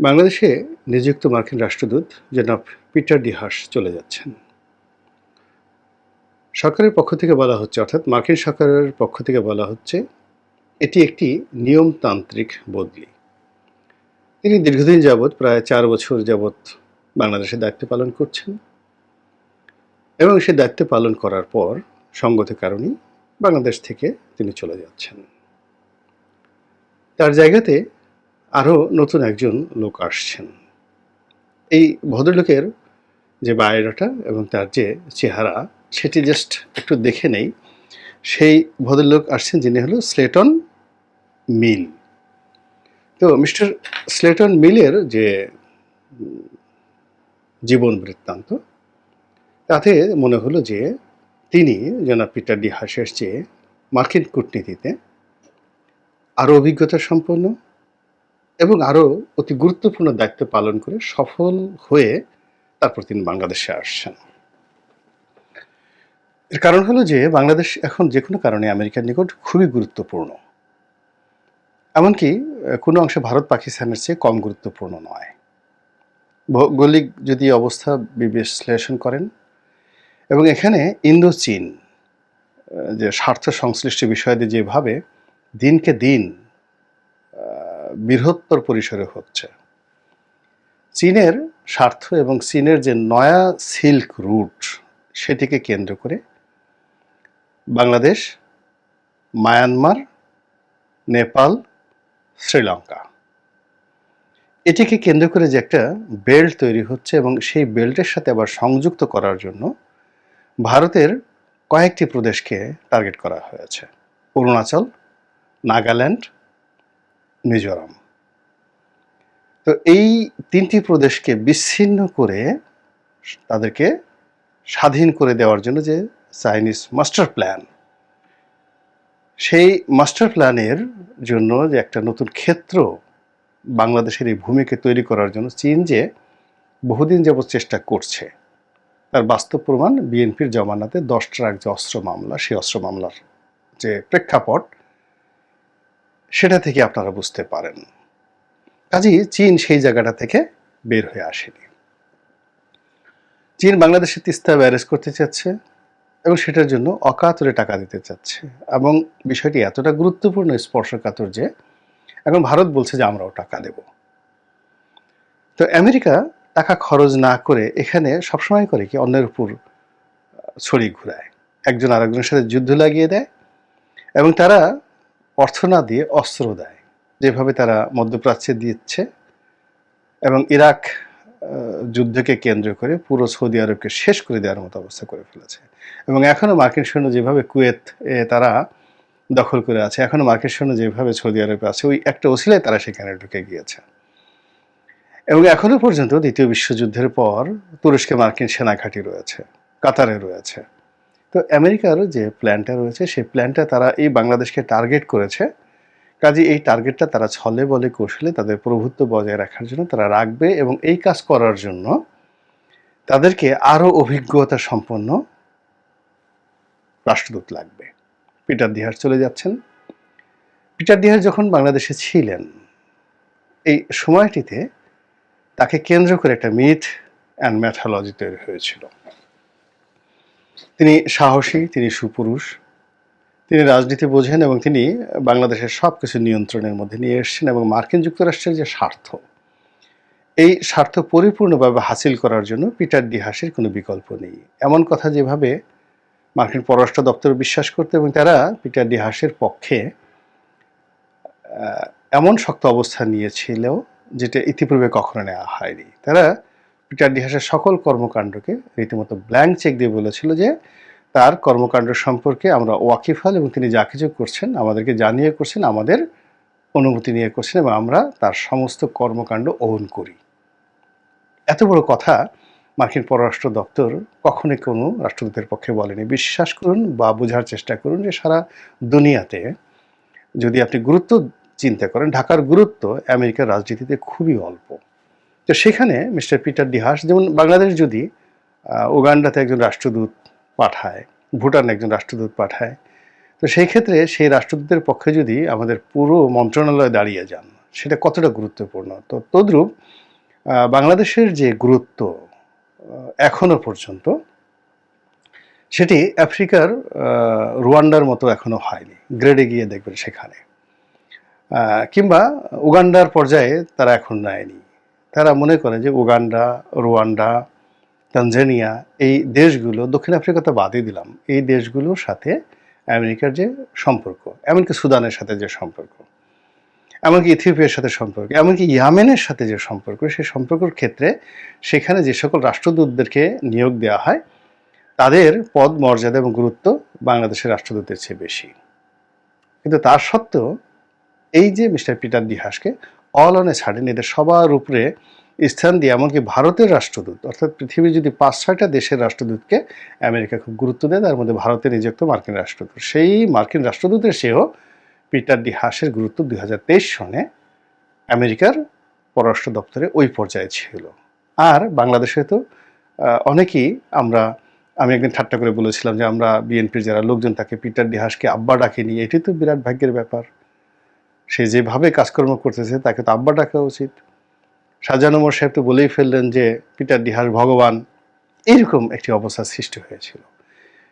বাংলাদেশে নিযুক্ত মার্কিন রাষ্ট্রদূত জনাব পিটার ডিহাস চলে যাচ্ছেন। সরকারের পক্ষ থেকে বলা হচ্ছে, অর্থাৎ মার্কিন সরকারের পক্ষ থেকে বলা হচ্ছে, এটি একটি নিয়মতান্ত্রিক বদলি। তিনি দীর্ঘদিন যাবৎ, প্রায় চার বছর যাবৎ বাংলাদেশে দায়িত্ব পালন করছেন এবং সে দায়িত্ব পালন করার পর সঙ্গত কারণেই বাংলাদেশ থেকে তিনি চলে যাচ্ছেন। তার জায়গাতে আরও নতুন একজন লোক আসছেন। এই ভদ্রলোকের যে বায়োডাটা এবং তার যে চেহারা, সেটি জাস্ট একটু দেখে নেই। সেই ভদ্রলোক আসছেন যিনি হলো স্লেটন মিল তো মিস্টার স্লেটন মিলের যে জীবন বৃত্তান্ত, তাতে মনে হলো যে তিনি জনাব পিটার ডি হাসের চেয়ে মার্কিন কূটনীতিতে আরও অভিজ্ঞতা সম্পন্ন এবং আরও অতি গুরুত্বপূর্ণ দায়িত্ব পালন করে সফল হয়ে তারপর তিনি বাংলাদেশে আসছেন। এর কারণ হলো যে বাংলাদেশ এখন যে কোনো কারণে আমেরিকার নিকট খুবই গুরুত্বপূর্ণ। এমনকি কোনো অংশে ভারত পাকিস্তানের চেয়ে কম গুরুত্বপূর্ণ নয়। ভৌগোলিক যদি অবস্থা বিশ্লেষণ করেন, এবং এখানে ইন্দো চীন যে স্বার্থ সংশ্লিষ্ট বিষয়াদি যেভাবে দিনকে দিন বৃহত্তর পরিসরে হচ্ছে। চীনের স্বার্থ এবং চীনের যে নয়া সিল্ক রুট, সেটিকে কেন্দ্র করে বাংলাদেশ, মায়ানমার, নেপাল, শ্রীলঙ্কা। এটিকে কেন্দ্র করে যে একটা বেল্ট তৈরি হচ্ছে এবং সেই বেল্টের সাথে আবার সংযুক্ত করার জন্য ভারতের কয়েকটি প্রদেশকে টার্গেট করা হয়েছে। অরুণাচল, নাগাল্যান্ড মিজোরাম। তো এই তিনটি প্রদেশকে বিচ্ছিন্ন করে তাদেরকে স্বাধীন করে দেওয়ার জন্য যে চাইনিজ মাস্টার প্ল্যান, সেই মাস্টার প্ল্যানের জন্য যে একটা নতুন ক্ষেত্র বাংলাদেশের এই ভূমিকে তৈরি করার জন্য চীন যে বহুদিন যাবৎ চেষ্টা করছে, তার বাস্তব প্রমাণ বিএনপির জমানাতে দশ ট্রাক যে অস্ত্র মামলা, সেই অস্ত্র মামলার যে প্রেক্ষাপট সেটা থেকে আপনারা বুঝতে পারেন। কাজেই চীন সেই জায়গাটা থেকে বের হয়ে আসেনি। চীন বাংলাদেশে তিস্তা ব্যারেজ করতে চাচ্ছে এবং সেটার জন্য অকাতরে টাকা দিতে চাচ্ছে এবং বিষয়টি এতটা গুরুত্বপূর্ণ, স্পর্শকাতর যে এখন ভারত বলছে যে আমরাও টাকা দেব। তো আমেরিকা টাকা খরচ না করে এখানে সবসময় করে কি অন্যের উপর ছড়ি ঘুরায়। একজন আরেকজনের সাথে যুদ্ধ লাগিয়ে দেয় এবং তারা অর্থ না দিয়ে অস্ত্র দেয় যেভাবে তারা মধ্যপ্রাচ্যে দিচ্ছে এবং ইরাক যুদ্ধকে কেন্দ্র করে পুরো সৌদি আরবকে শেষ করে দেওয়ার মতো অবস্থা করে ফেলেছে। এবং এখনও মার্কিন সৈন্য যেভাবে কুয়েত এ, তারা দখল করে আছে এখনও মার্কিন সৈন্য যেভাবে সৌদি আরবে আছে ওই একটা ওসিলায় তারা সেখানে ঢুকে গিয়েছে। এবং এখনও পর্যন্ত দ্বিতীয় বিশ্বযুদ্ধের পর তুরস্কে মার্কিন সেনা ঘাঁটি রয়েছে কাতারে রয়েছে। তো আমেরিকার যে প্ল্যানটা রয়েছে, সেই প্ল্যানটা তারা এই বাংলাদেশকে টার্গেট করেছে। কাজে এই টার্গেটটা তারা ছলে বলে কৌশলে তাদের প্রভুত্ব বজায় রাখার জন্য তারা রাখবে এবং এই কাজ করার জন্য তাদেরকে আরও অভিজ্ঞতা সম্পন্ন রাষ্ট্রদূত লাগবে। পিটার দিহার চলে যাচ্ছেন। পিটার দিহার যখন বাংলাদেশে ছিলেন, এই সময়টিতে তাকে কেন্দ্র করে একটা মিথ অ্যান্ড ম্যাথালজি তৈরি হয়েছিল। তিনি সাহসী, তিনি সুপুরুষ, তিনি রাজনীতি বোঝেন এবং তিনি বাংলাদেশের সব কিছু নিয়ন্ত্রণের মধ্যে নিয়ে এসেছেন এবং মার্কিন যুক্তরাষ্ট্রের যে স্বার্থ, এই স্বার্থ পরিপূর্ণভাবে হাসিল করার জন্য পিটার ডিহাসের কোনো বিকল্প নেই। এমন কথা যেভাবে মার্কিন পররাষ্ট্র দপ্তর বিশ্বাস করতে এবং তারা পিটার ডিহাসের পক্ষে এমন শক্ত অবস্থান নিয়েছিল যেটা ইতিপূর্বে কখনো নেওয়া হয়নি। তারা পিটার ডিহাসের সকল কর্মকাণ্ডকে রীতিমতো ব্ল্যাঙ্ক চেক দিয়ে বলেছিল যে, তার কর্মকাণ্ড সম্পর্কে আমরা ওয়াকিফাল এবং তিনি যা কিছু করছেন, আমাদেরকে জানিয়ে করছেন, আমাদের অনুমতি নিয়ে করছেন এবং আমরা তার সমস্ত কর্মকাণ্ড ওন করি। এত বড় কথা মার্কিন পররাষ্ট্র দপ্তর কখনোই কোনো রাষ্ট্রদূতের পক্ষে বলেনি। বিশ্বাস করুন বা বোঝার চেষ্টা করুন যে সারা দুনিয়াতে যদি আপনি গুরুত্ব চিন্তা করেন, ঢাকার গুরুত্ব আমেরিকার রাজনীতিতে খুবই অল্প। তো সেখানে মিস্টার পিটার ডিহাস যেমন বাংলাদেশ যদি উগান্ডাতে একজন রাষ্ট্রদূত পাঠায় ভুটান একজন রাষ্ট্রদূত পাঠায় তো সেই ক্ষেত্রে সেই রাষ্ট্রদূতের পক্ষে যদি আমাদের পুরো মন্ত্রণালয় দাঁড়িয়ে যান সেটা কতটা গুরুত্বপূর্ণ? তো তদ্রূপ বাংলাদেশের যে গুরুত্ব আহ, এখনও পর্যন্ত সেটি আফ্রিকার রুয়ান্ডার মতো এখনও হয়নি গ্রেডে গিয়ে দেখবেন সেখানে। কিংবা উগান্ডার পর্যায়ে তারা এখন নেয়নি। তারা মনে করে যে উগান্ডা, রুয়ান্ডা, তানজানিয়া এই দেশগুলো দক্ষিণ আফ্রিকা তো বাদই দিলাম। এই দেশগুলোর সাথে আমেরিকার যে সম্পর্ক, এমনকি সুদানের সাথে যে সম্পর্ক, এমনকি ইথিওপিয়ার সাথে সম্পর্ক, এমনকি ইয়ামেনের সাথে যে সম্পর্ক, সেই সম্পর্কের ক্ষেত্রে সেখানে যে সকল রাষ্ট্রদূতদেরকে নিয়োগ দেওয়া হয়, তাদের পদ, মর্যাদা এবং গুরুত্ব বাংলাদেশের রাষ্ট্রদূতের চেয়ে বেশি। কিন্তু তার সত্ত্বেও এই যে মিস্টার পিটার দিহাসকে অল অন সাডেন এদের সবার উপরে স্থান দিয়ে, এমনকি ভারতের রাষ্ট্রদূত, অর্থাৎ পৃথিবীর যদি পাঁচ ছয়টা দেশের রাষ্ট্রদূতকে আমেরিকা খুব গুরুত্ব দেয়, তার মধ্যে ভারতে নিযুক্ত মার্কিন রাষ্ট্রদূত। সেই মার্কিন রাষ্ট্রদূতের সেও পিটার ডি হাসের গুরুত্ব দু হাজার তেইশ সনে আমেরিকার পররাষ্ট্র দপ্তরে ওই পর্যায়ে ছিল। আর বাংলাদেশে তো অনেকেই আমরা, আমি একদিন ঠাট্টা করে বলেছিলাম যে আমরা বিএনপির যারা লোকজন, তাকে পিটার ডিহাসকে আব্বা ডাকেনি এটি তো বিরাট ভাগ্যের ব্যাপার। সে যেভাবে কাজকর্ম করতেছে, তাকে তো আব্বা ডাকা উচিত। ওমর সাহেব তো বলেই ফেললেন যে, পিটার ডিহাস ভগবান। এইরকম একটি অবস্থা সৃষ্টি হয়েছিল।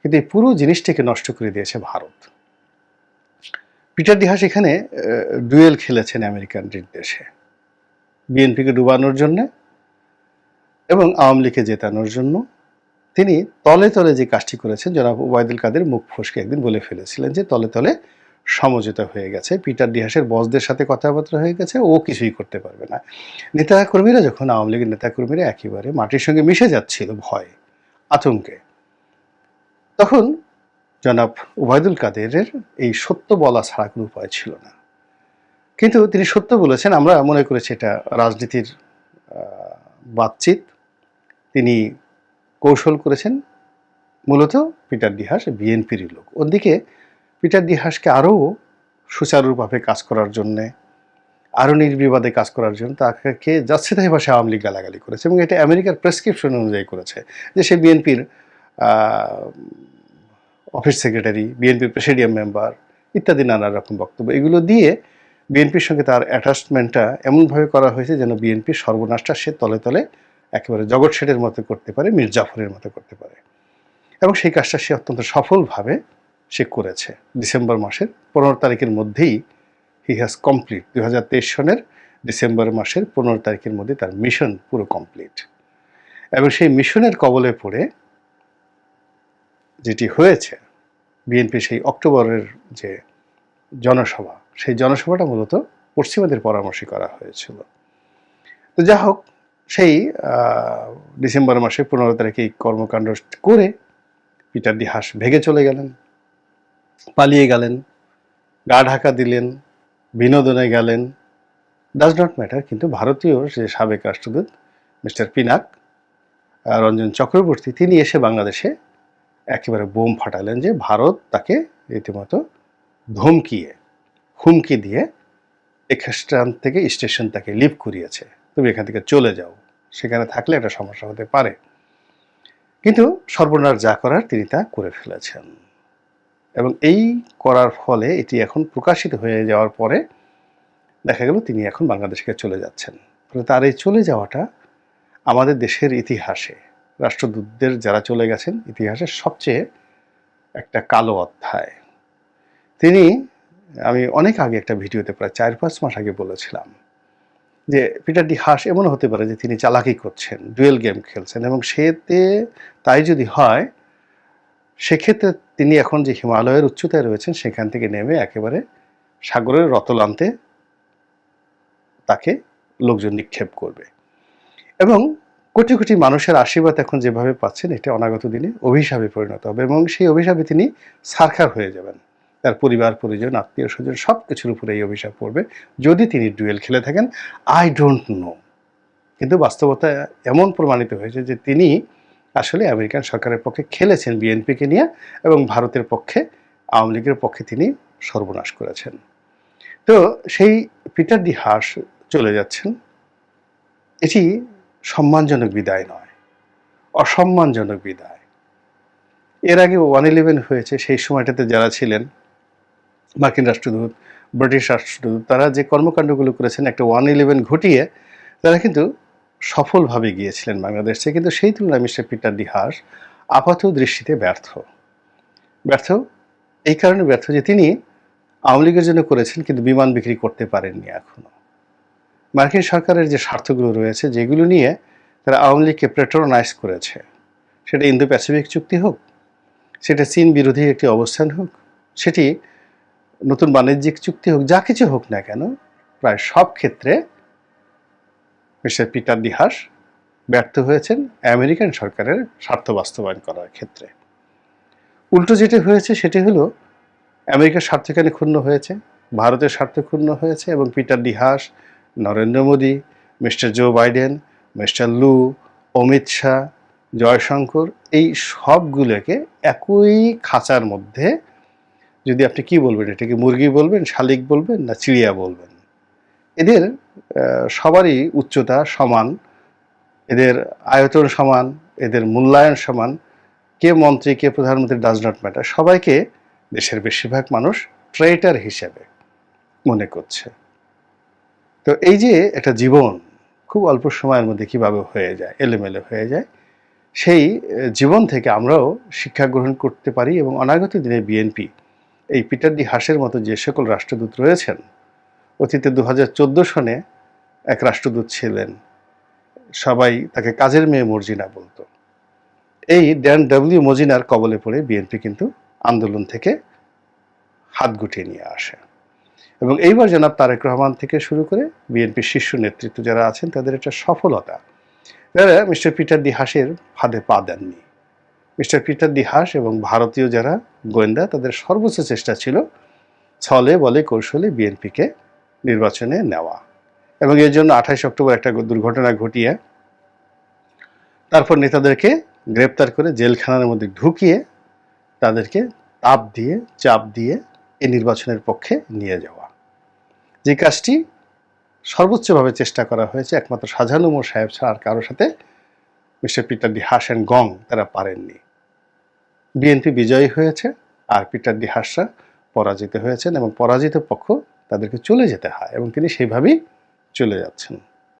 কিন্তু এই পুরো জিনিসটিকে নষ্ট করে দিয়েছে ভারত। পিটার ডিহাস এখানে ডুয়েল খেলেছেন আমেরিকান দেশে বিএনপিকে ডুবানোর জন্য এবং আওয়ামী লীগকে জেতানোর জন্য। তিনি তলে তলে যে কাজটি করেছেন, জনাব ওবায়দুল কাদের মুখ ফসকে একদিন বলে ফেলেছিলেন যে, তলে তলে সমঝোতা হয়ে গেছে। পিটার ডিহাসের বসদের সাথে কথাবার্তা হয়ে গেছে, ও কিছুই করতে পারবে না। নেতাকর্মীরা যখন আওয়ামী লীগের নেতাকর্মীরা একেবারে মাটির সঙ্গে মিশে যাচ্ছিল ভয়, আতঙ্কে, তখন জনাব ওবায়দুল কাদেরের এই সত্য বলা ছাড়া কোনো উপায় ছিল না। কিন্তু তিনি সত্য বলেছেন, আমরা মনে করেছি এটা রাজনীতির বাতচিত। তিনি কৌশল করেছেন, মূলত পিটার ডিহাস বিএনপির লোক। ওদিকে পিটার দিহাসকে আরও সুচারুভাবে কাজ করার জন্যে, আরও নির্বিবাদে কাজ করার জন্য তাকে যাচ্ছে তাই ভাষায় আওয়ামী লীগ গালাগালি করেছে এবং এটা আমেরিকার প্রেসক্রিপশন অনুযায়ী করেছে যে সে বিএনপির অফিস সেক্রেটারি, বিএনপির প্রেসিডিয়াম মেম্বার ইত্যাদি নানা রকম বক্তব্য। এগুলো দিয়ে বিএনপির সঙ্গে তার অ্যাটাচমেন্টটা এমনভাবে করা হয়েছে যেন বিএনপির সর্বনাশটা সে তলে তলে একেবারে জগৎ শেঠের মতো করতে পারে মীর জাফরের মতো করতে পারে। এবং সেই কাজটা সে অত্যন্ত সফলভাবে সে করেছে। ডিসেম্বর মাসের পনেরো তারিখের মধ্যেই হি হ্যাজ কমপ্লিট দু হাজার তেইশ সনের ডিসেম্বর মাসের পনেরো তারিখের মধ্যে তার মিশন পুরো কমপ্লিট এবং সেই মিশনের কবলে পড়ে যেটি হয়েছে বিএনপি সেই অক্টোবরের যে জনসভা, সেই জনসভাটা মূলত পশ্চিমাদের পরামর্শে করা হয়েছিল। তো যা হোক, সেই ডিসেম্বর মাসে পনেরো তারিখে কর্মকাণ্ড করে পিটার ডি হাস চলে গেলেন। পালিয়ে গেলেন, গা ঢাকা দিলেন, বিনোদনে গেলেন। ডাজ নট ম্যাটার কিন্তু ভারতীয় যে সাবেক রাষ্ট্রদূত মিস্টার পিনাক রঞ্জন চক্রবর্তী, তিনি এসে বাংলাদেশে একেবারে বোম ফাটালেন যে ভারত তাকে রীতিমতো ধমকিয়ে, হুমকি দিয়ে এখান থেকে স্টেশন তাকে লিভ করিয়েছে। তুমি এখান থেকে চলে যাও, সেখানে থাকলে একটা সমস্যা হতে পারে। কিন্তু সর্বনাশ যা করার তিনি তা করে ফেলেছেন। এবং এই করার ফলে এটি এখন প্রকাশিত হয়ে যাওয়ার পরে দেখা গেল তিনি এখন বাংলাদেশকে চলে যাচ্ছেন। ফলে তার এই চলে যাওয়াটা আমাদের দেশের ইতিহাসে, রাষ্ট্রদূতদের যারা চলে গেছেন, ইতিহাসের সবচেয়ে একটা কালো অধ্যায়। তিনি, আমি অনেক আগে একটা ভিডিওতে প্রায় চার পাঁচ মাস আগে বলেছিলাম যে পিটার ডি হাস এমন হতে পারে যে তিনি চালাকি করছেন, ডুয়েল গেম খেলছেন এবং সেতে তাই যদি হয় সেক্ষেত্রে তিনি এখন যে হিমালয়ের উচ্চতায় রয়েছেন, সেখান থেকে নেমে একেবারে সাগরের রতলান্তে তাকে লোকজন নিক্ষেপ করবে। এবং কোটি কোটি মানুষের আশীর্বাদ এখন যেভাবে পাচ্ছেন, এটা অনাগত দিনে অভিশাপে পরিণত হবে এবং সেই অভিশাপে তিনি সারখার হয়ে যাবেন। তার পরিবার, পরিজন, আত্মীয় স্বজন সব কিছুর উপরে এই অভিশাপ পড়বে। যদি তিনি ডুয়েল খেলে থাকেন আই ডোন্ট নো কিন্তু বাস্তবতা এমন প্রমাণিত হয়েছে যে তিনি আসলে আমেরিকান সরকারের পক্ষে খেলেছেন বিএনপিকে নিয়ে এবং ভারতের পক্ষে, আওয়ামী লীগের পক্ষে তিনি সর্বনাশ করেছেন। তো সেই পিটার ডি হাস চলে যাচ্ছেন। এটি সম্মানজনক বিদায় নয়, অসম্মানজনক বিদায়। এর আগে ওয়ান ইলেভেন হয়েছে, সেই সময়টাতে যারা ছিলেন মার্কিন রাষ্ট্রদূত, ব্রিটিশ রাষ্ট্রদূত, তারা যে কর্মকাণ্ডগুলো করেছেন, একটা ওয়ান ইলেভেন ঘটিয়ে তারা কিন্তু সফলভাবে গিয়েছিলেন বাংলাদেশে কিন্তু সেই তুলনায় মিস্টার পিটার ডি হাস আপাত দৃষ্টিতে ব্যর্থ। ব্যর্থ? এই কারণে ব্যর্থ যে তিনি আওয়ামী লীগের জন্য করেছেন, কিন্তু বিমান বিক্রি করতে পারেননি এখনও। মার্কিন সরকারের যে স্বার্থগুলো রয়েছে, যেগুলো নিয়ে তারা আওয়ামী লীগকে প্রেট্রোনাইজ করেছে, সেটা ইন্দো প্যাসিফিক চুক্তি হোক, সেটা চীন বিরোধী একটি অবস্থান হোক, সেটি নতুন বাণিজ্যিক চুক্তি হোক, যা কিছু হোক না কেন, প্রায় সব ক্ষেত্রে মিস্টার পিটার দিহাস ব্যর্থ হয়েছেন আমেরিকান সরকারের স্বার্থ বাস্তবায়ন করার ক্ষেত্রে। উল্টো যেটি হয়েছে সেটি হলো, আমেরিকার স্বার্থ এখানে ক্ষুণ্ণ হয়েছে, ভারতের স্বার্থ ক্ষুণ্ণ হয়েছে এবং Peter D Haas Narendra Modi, mister Joe Biden, mister Lu, Amit Shah, Jaishankar, এই সবগুলোকে একই খাঁচার মধ্যে যদি আপনি কি বলবেন, এটাকে মুরগি বলবেন, শালিক বলবেন না চিড়িয়া বলবেন? এদের সবারই উচ্চতা সমান, এদের আয়তন সমান, এদের মূল্যায়ন সমান, কে মন্ত্রী, কে প্রধানমন্ত্রী ডাজ নট ম্যাটার সবাইকে দেশের বেশিরভাগ মানুষ ট্রেটার হিসেবে মনে করছে। তো এই যে একটা জীবন খুব অল্প সময়ের মধ্যে কীভাবে হয়ে যায়, এলোমেলো হয়ে যায়, সেই জীবন থেকে আমরাও শিক্ষা গ্রহণ করতে পারি এবং অনাগত দিনে বিএনপি এই পিটার ডি হাসের মতো যে সকল রাষ্ট্রদূত রয়েছেন অতীতে দু হাজার চোদ্দ সনে এক রাষ্ট্রদূত ছিলেন। সবাই তাকে কাজের মেয়ে মর্জিনা বলতো। এই ড্যান ডাব্লিউ মজিনার কবলে পড়ে বিএনপি কিন্তু আন্দোলন থেকে হাত গুটিয়ে নিয়ে আসে। এবং এইবার জনাব তারেক রহমান থেকে শুরু করে বিএনপির শীর্ষ নেতৃত্ব যারা আছেন, তাদের একটা সফলতা। তারা মিস্টার পিটার দি হাসের ফাঁদে পা দেননি। মিস্টার পিটার দি হাস এবং ভারতীয় যারা গোয়েন্দা, তাদের সর্বোচ্চ চেষ্টা ছিল ছলে বলে কৌশলে বিএনপিকে নির্বাচনে নেওয়া। এবং এর জন্য আঠাইশ অক্টোবর একটা দুর্ঘটনা ঘটিয়ে তারপর নেতাদেরকে গ্রেপ্তার করে জেলখানার মধ্যে ঢুকিয়ে তাদেরকে তাপ দিয়ে, চাপ দিয়ে এই নির্বাচনের পক্ষে নিয়ে যাওয়া। যে কাজটি সর্বোচ্চভাবে চেষ্টা করা হয়েছে একমাত্র শাহজাহানুমর সাহেব ছাড়া আর কারোর সাথে mister Peter D Haas and গং তারা পারেননি। বিএনপি বিজয়ী হয়েছে আর পিটার ডি হাসরা পরাজিত হয়েছেন এবং পরাজিত পক্ষ তাদেরকে চলে যেতে হয় এবং তিনি সেইভাবেই চলে যাচ্ছেন।